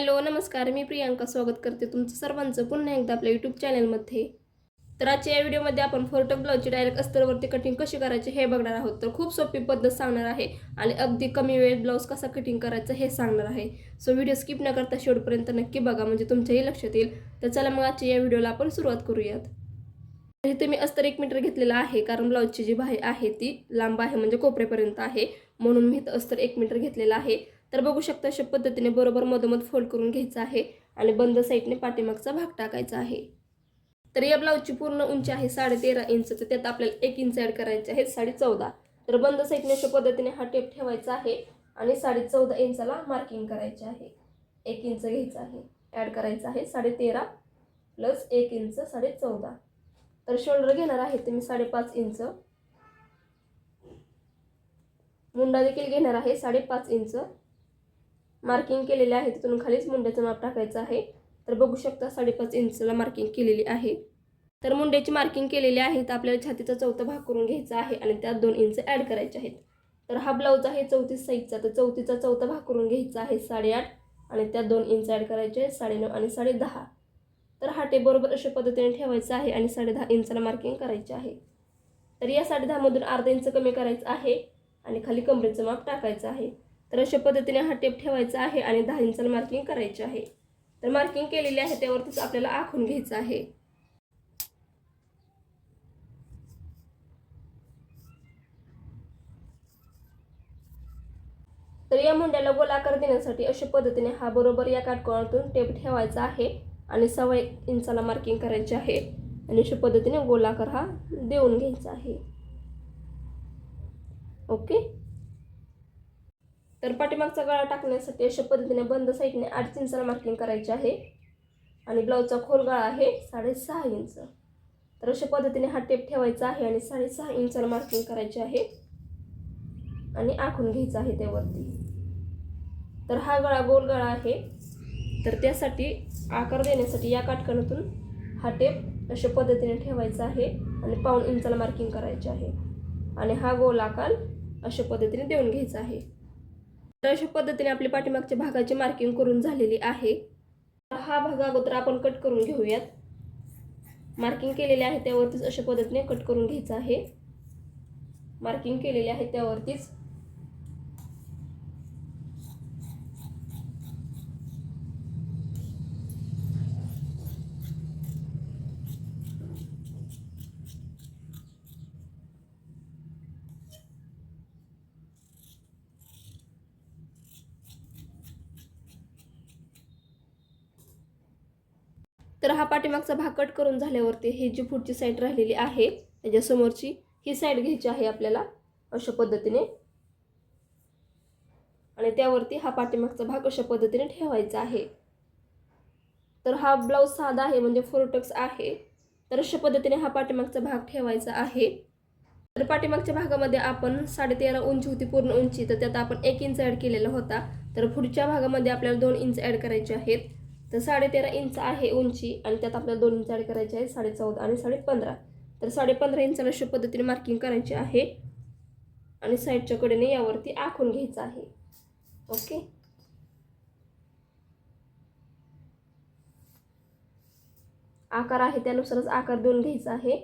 Hello नमस्कार. मी प्रियांका स्वागत करते तुमचं सर्वांचं पुन्हा एकदा आपल्या यूट्यूब चॅनलमध्ये तर आजच्या या व्हिडिओमध्ये आपण फोरटक ब्लाऊजची डायरेक्ट अस्तरवरती कटिंग कशी करायची हे बघणार आहोत. तर खूप सोपी पद्धत सांगणार आहे आणि अगदी कमी वेळेत ब्लाऊज कसा कटिंग करायचं हे सांगणार आहे. सो व्हिडिओ स्किप न करता शेवटपर्यंत नक्की बघा म्हणजे तुमच्याही लक्षात येईल. तर चला मग आजच्या या व्हिडिओला आपण सुरुवात करूयात. तर इथे मी अस्तर एक मीटर घेतलेला आहे कारण ब्लाऊजची जी बाहे आहे ती लांब आहे म्हणजे कोपऱ्यापर्यंत आहे. म्हणून मी इथं अस्तर एक मीटर घेतलेला आहे. तर बघू शकता अशा पद्धतीने बरोबर मधोमध फोल्ड करून घ्यायचं आहे आणि बंद साईडने पाठीमागचा भाग टाकायचा आहे. तर या ब्लाऊजची पूर्ण उंची आहे साडे तेरा इंच तर त्यात आपल्याला एक इंच ॲड करायची आहे साडे चौदा तर बंद साईडने अशा पद्धतीने हा टेप ठेवायचा आहे आणि साडे चौदा इंचाला मार्किंग करायचे आहे. एक इंच घ्यायचं आहे ॲड करायचं आहे साडे तेरा प्लस एक इंच साडे चौदा तर शोल्डर घेणार आहे ते मी साडेपाच इंच मुंडा देखील घेणार आहे साडेपाच इंच मार्किंग केलेले आहे. तिथून खालीच मुंड्याचं माप टाकायचं आहे. तर बघू शकता साडेपाच इंचला मार्किंग केलेली आहे. तर मुंड्याची मार्किंग केलेली आहे. तर आपल्याला छातीचा चौथा भाग करून घ्यायचा आहे आणि त्यात दोन इंच ॲड करायचे आहेत. तर हा ब्लाऊज आहे चौतीस साईजचा. तर चौथीचा चौथा भाग करून घ्यायचा आहे साडेआठ आणि त्यात दोन इंच ॲड करायचे आहेत साडेनऊ आणि साडेदहा. तर हा टेबरोबर अशा पद्धतीने ठेवायचा आहे आणि साडे दहा इंचाला मार्किंग करायचे आहे. तर या साडेदहामधून अर्धा इंच कमी करायचं आहे आणि खाली कमरेचं माप टाकायचं आहे. तर अशा पद्धतीने हा टेप ठेवायचा आहे आणि दहा इंचाला मार्किंग करायची आहे. तर मार्किंग केलेली आहे त्यावरतीच आपल्याला आखून घ्यायचं आहे. तर या मुंड्याला गोलाकार देण्यासाठी अशा पद्धतीने हा बरोबर या काटकोणातून टेप ठेवायचा आहे आणि सव्वा एक इंचाला मार्किंग करायची आहे. आणि अशा पद्धतीने गोलाकार हा देऊन घ्यायचा आहे. ओके? तर पाठीमागचा गळा टाकण्यासाठी अशा पद्धतीने बंद साईडने आठ इंचाला मार्किंग करायची आहे. आणि ब्लाऊजचा खोल गळा आहे साडेसहा इंच. तर अशा पद्धतीने हा टेप ठेवायचा आहे आणि साडेसहा इंचाला मार्किंग करायची आहे. आणि आखून घ्यायचं आहे त्यावरती. तर हा गळा गोल गळा आहे. तर त्यासाठी आकार देण्यासाठी या काटकणातून हा टेप अशा पद्धतीने ठेवायचा आहे आणि पाऊण इंचाला मार्किंग करायचे आहे. आणि हा गोल आकार अशा पद्धतीने देऊन घ्यायचा आहे. तर अशा पद्धतीने आपली पाठीमागच्या भागाची मार्किंग करून झालेली आहे. हा भाग अगोदर आपण कट करून घेऊयात. मार्किंग केलेले आहे त्यावरतीच अशा पद्धतीने कट करून घ्यायचं आहे. मार्किंग केलेले आहे त्यावरतीच. तर हा पाठीमागचा भाग कट करून झाल्यावरती ही जी पुढची साईड राहिलेली आहे त्याच्यासमोरची ही साईड घ्यायची आहे आपल्याला अशा पद्धतीने. आणि त्यावरती हा पाठीमागचा भाग अशा पद्धतीने ठेवायचा आहे. तर हा ब्लाऊज साधा आहे म्हणजे फोरटक्स आहे. तर अशा पद्धतीने हा पाठीमागचा भाग ठेवायचा आहे. तर पाठीमागच्या भागामध्ये आपण साडेतेरा उंची होती पूर्ण उंची तर त्यात आपण एक इंच ॲड केलेला होता. तर पुढच्या भागामध्ये आपल्याला दोन इंच ॲड करायचे आहेत. तर साडेतेरा इंच आहे उंची आणि त्यात आपल्याला दोन इंच ॲड करायचे आहे साडे चौदा आणि साडे पंधरा तर साडे पंधरा इंचाला अशा पद्धतीने मार्किंग करायची आहे. आणि साईडच्या कडेने यावरती आखून घ्यायचं आहे. ओके आकार आहे त्यानुसारच आकार देऊन घ्यायचा आहे.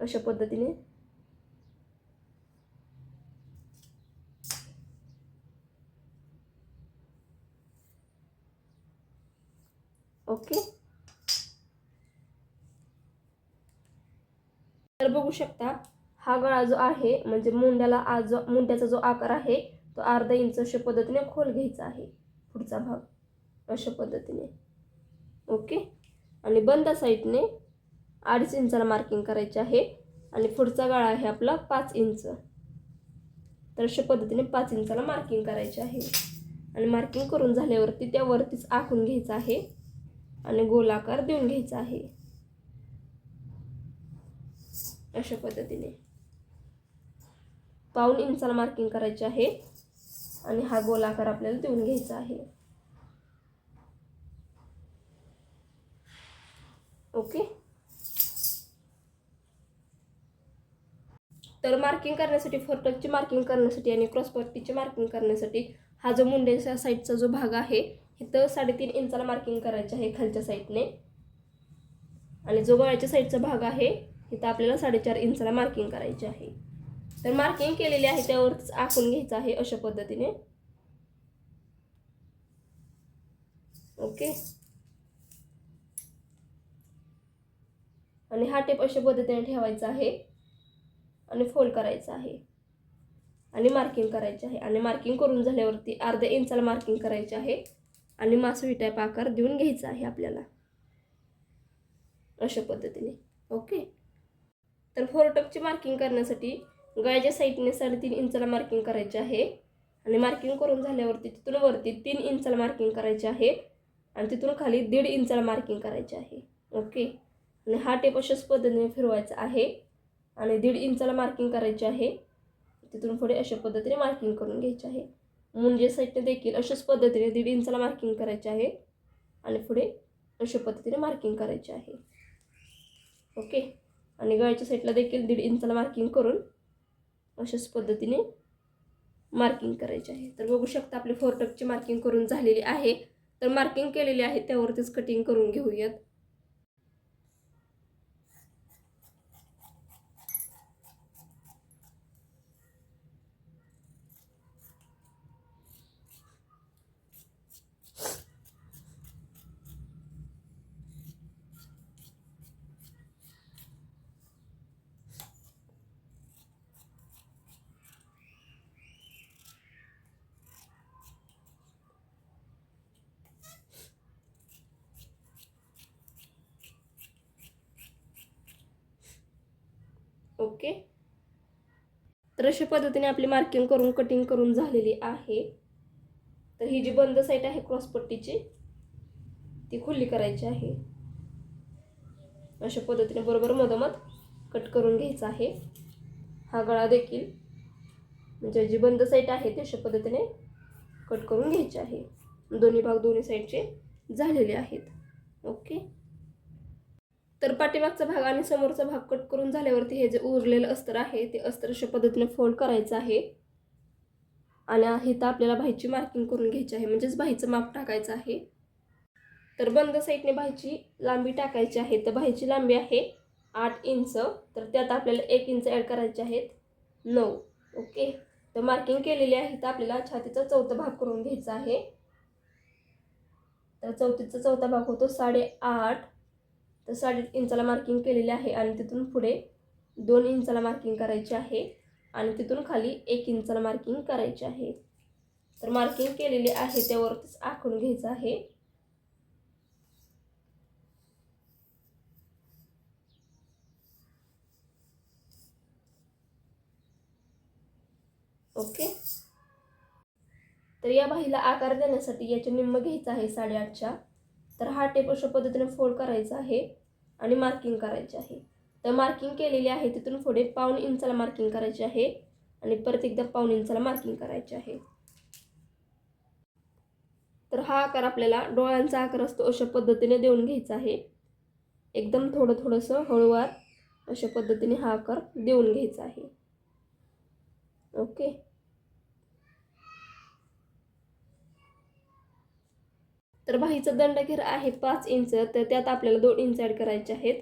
अशा पद्धतीने ओके. तर बघू शकता हा गळा जो आहे म्हणजे मुंड्याला आज मुंड्याचा जो आकार आहे तो अर्धा इंच अशा पद्धतीने खोल घ्यायचा आहे. पुढचा भाग अशा पद्धतीने. ओके. आणि बंद साईडने अडीच इंचाला मार्किंग करायचे आहे. आणि पुढचा गळा आहे आपला पाच इंच. तर अशा पद्धतीने पाच इंचाला मार्किंग करायचे आहे. आणि मार्किंग करून झाल्यावरती त्यावरतीच आखून घ्यायचं आहे. आणि गोलाकार देऊन घ्यायचा आहे. अशा पद्धतीने. पाऊन इंचाला मार्किंग करायचे आहे आणि हा गोलाकार आपल्याला देऊन घ्यायचा आहे. ओके? तर मार्किंग करण्यासाठी फोरटकची मार्किंग करण्यासाठी आणि क्रॉसपट्टीची मार्किंग करण्यासाठी हा जो मुंडेच्या साईडचा जो भाग आहे इथं साडेतीन इंचाला मार्किंग करायचं आहे खालच्या साईडने आणि जो गळ्याच्या साईडचा भाग आहे इथं आपल्याला साडेचार इंचाला मार्किंग करायची आहे. तर मार्किंग केलेली आहे त्यावरच आखून घ्यायचं आहे अशा पद्धतीने. ओके आणि हा टेप अशा पद्धतीने ठेवायचा आहे. आणि फोल्ड करायचा आहे. आणि मार्किंग करायचे आहे. आणि मार्किंग करून झाल्यावरती अर्ध्या इंचाला मार्किंग करायचे आहे. आणि मासळी टाईप आकार देऊन घ्यायचा आहे आपल्याला. अशा पद्धतीने. ओके? तर फोरटकची मार्किंग करण्यासाठी गळ्याच्या साईडने साडेतीन इंचाला मार्किंग करायचे आहे. आणि मार्किंग करून झाल्यावरती तिथून वरती तीन इंचाला मार्किंग करायचे आहे. आणि तिथून खाली दीड इंचाला मार्किंग करायचे आहे. ओके? आणि हा टेप अशाच पद्धतीने फिरवायचा आहे. आणि दीड इंचाला मार्किंग करायचे आहे. तिथून पुढे अशा पद्धतीने मार्किंग करून घ्यायचे आहे. मुंजे साईडने देखील अशाच पद्धतीने दीड इंचाला मार्किंग करायचे आहे. आणि पुढे अशा पद्धतीने मार्किंग करायचे आहे. ओके आणि गळ्याच्या साईडला देखील दीड इंचाला मार्किंग करून अशाच पद्धतीने मार्किंग करायचे आहे. तर बघू शकता आपली फोरटकची मार्किंग करून झालेली आहे. तर मार्किंग केलेली आहे त्यावरतीच कटिंग करून घेऊयात. ओके? तर अशा पद्धतीने आपली मार्किंग करून कटिंग करून झालेली आहे. तर ही जी बंद साईट आहे क्रॉसपट्टीची ती खुली करायची आहे. अशा पद्धतीने बरोबर मधोमध कट करून घ्यायचा आहे. हा गळा देखील म्हणजे जी बंद साईट आहे ती अशा पद्धतीने कट करून घ्यायची आहे. दोन्ही भाग दोन्ही साईडचे झालेले आहेत. ओके? तर पाठीमागचा भाग आणि समोरचा भाग कट करून झाल्यावरती हे जे उरलेलं अस्तर आहे ते अस्तर अशा पद्धतीने फोल्ड करायचं आहे. आणि इथं आपल्याला बाईची मार्किंग करून घ्यायची आहे म्हणजेच बाईचं माप टाकायचं आहे. तर बंद साईडने बाईची लांबी टाकायची आहे. तर बाहीची लांबी आहे आठ इंच तर त्यात आपल्याला एक इंच ॲड करायचे आहेत. नऊ. ओके. तर मार्किंग केलेली आहे तर आपल्याला छातीचा चौथा भाग करून घ्यायचा आहे. तर चौथीचा चौथा भाग होतो साडेआठ. तर साडे इंचाला मार्किंग केलेले आहे आणि तिथून पुढे दोन इंचाला मार्किंग करायचे आहे आणि तिथून खाली एक इंचाला मार्किंग करायचे आहे. तर मार्किंग केलेली आहे त्यावरतीच आखून घ्यायचं आहे. ओके. तर या बाहीला आकार देण्यासाठी याचे निम्म घ्यायचं आहे साडेआठच्या. तर हा टेप अशा पद्धतीने फोल्ड करायचा आहे. आणि मार्किंग करायचे आहे. तर मार्किंग केलेली आहे तिथून पुढे पाऊण इंचाला मार्किंग करायचे आहे आणि परत एकदा पाऊण इंचाला मार्किंग करायचे आहे. तर हा आकार आपल्याला डोळ्यांचा आकार असतो अशा पद्धतीने देऊन घ्यायचा आहे. एकदम थोडं थोडंसं हळूवार अशा पद्धतीने हा आकार देऊन घ्यायचा आहे. ओके. तर बाहीचा दंडघेर आहे पाच इंच तर त्यात आपल्याला दोन इंच ॲड करायचे आहेत.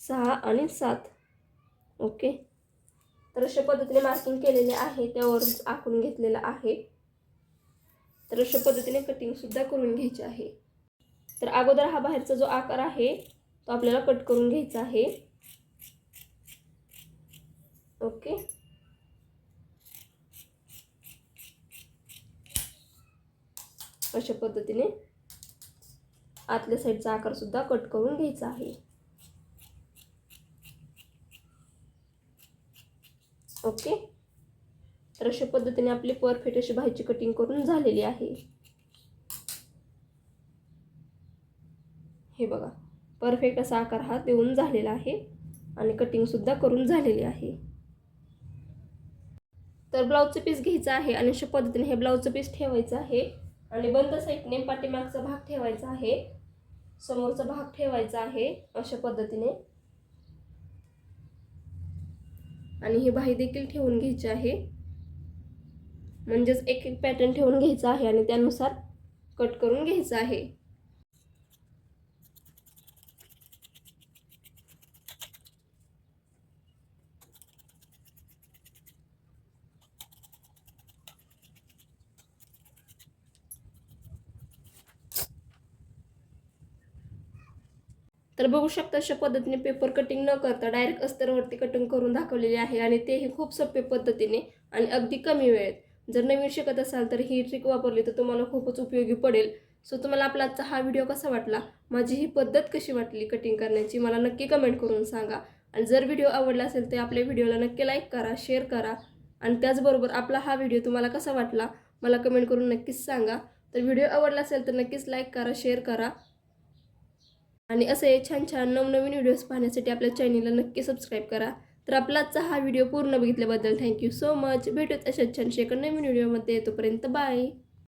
सहा आणि सात. ओके. तर अशा पद्धतीने मार्किंग केलेले आहे त्यावर आखून घेतलेलं आहे. तर अशा पद्धतीने कटिंगसुद्धा करून घ्यायची आहे. तर अगोदर हा बाहेरचा जो आकार आहे तो आपल्याला कट करून घ्यायचा आहे. ओके. अशा पद्धतीने आतल्या साईडचा आकार सुद्धा कट करून घ्यायचा आहे. ओके? तर अशा पद्धतीने आपली परफेक्ट अशी भाजीची कटिंग करून झालेली आहे. हे बघा परफेक्ट असा आकार हा देऊन झालेला आहे आणि कटिंगसुद्धा करून झालेली आहे. तर ब्लाऊजचं पीस घ्यायचं आहे आणि अशा पद्धतीने हे ब्लाऊजचं पीस ठेवायचं आहे. आणि बंद साईडने पाठीमागचा भाग ठेवायचा आहे. समोरचा भाग ठेवायचा आहे अशा पद्धतीने. आणि ही बाही देखील ठेवून घ्यायची आहे. म्हणजेच एक एक पॅटर्न ठेवून घ्यायचा आहे आणि त्यानुसार कट करून घ्यायचं आहे. तर बघू शकता अशा पद्धतीने पेपर कटिंग न करता डायरेक्ट अस्तरवरती कटिंग करून दाखवलेले आहे आणि तेही खूप सोपे पद्धतीने आणि अगदी कमी वेळेत. जर नवीन शिकत असाल तर ही ट्रिक वापरली तर तुम्हाला खूपच उपयोगी पडेल. सो तुम्हाला आपला आजचा हा व्हिडिओ कसा वाटला? माझी ही पद्धत कशी वाटली कटिंग करण्याची? मला नक्की कमेंट करून सांगा. आणि जर व्हिडिओ आवडला असेल तर आपल्या व्हिडिओला नक्की लाईक करा शेअर करा. आणि त्याचबरोबर आपला हा व्हिडिओ तुम्हाला कसा वाटला? मला कमेंट करून नक्कीच सांगा. तर व्हिडिओ आवडला असेल तर नक्कीच लाईक करा शेअर करा. आणि असे छान छान नवनवीन व्हिडिओज पाहण्यासाठी आपल्या चॅनलला नक्की सबस्क्राईब करा. तर आपला आजचा हा व्हिडिओ पूर्ण बघितल्याबद्दल थँक्यू सो मच भेटूच अशा छान एका नवीन व्हिडिओमध्ये तोपर्यंत बाय